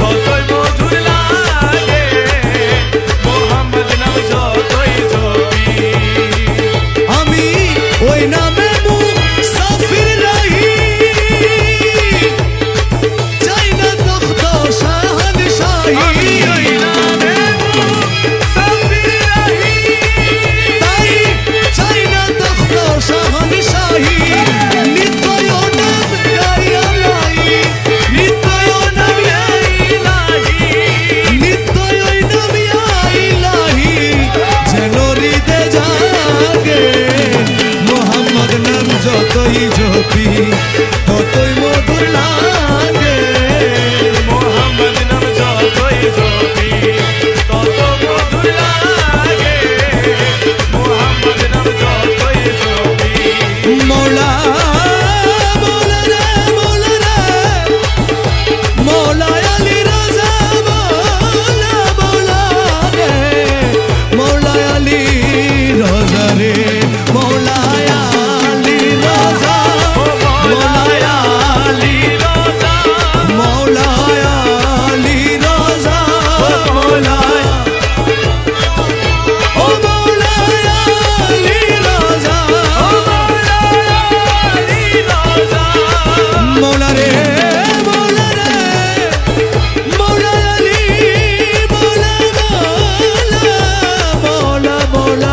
কতই যতই জপি ততই মধুর লাগে মৌলা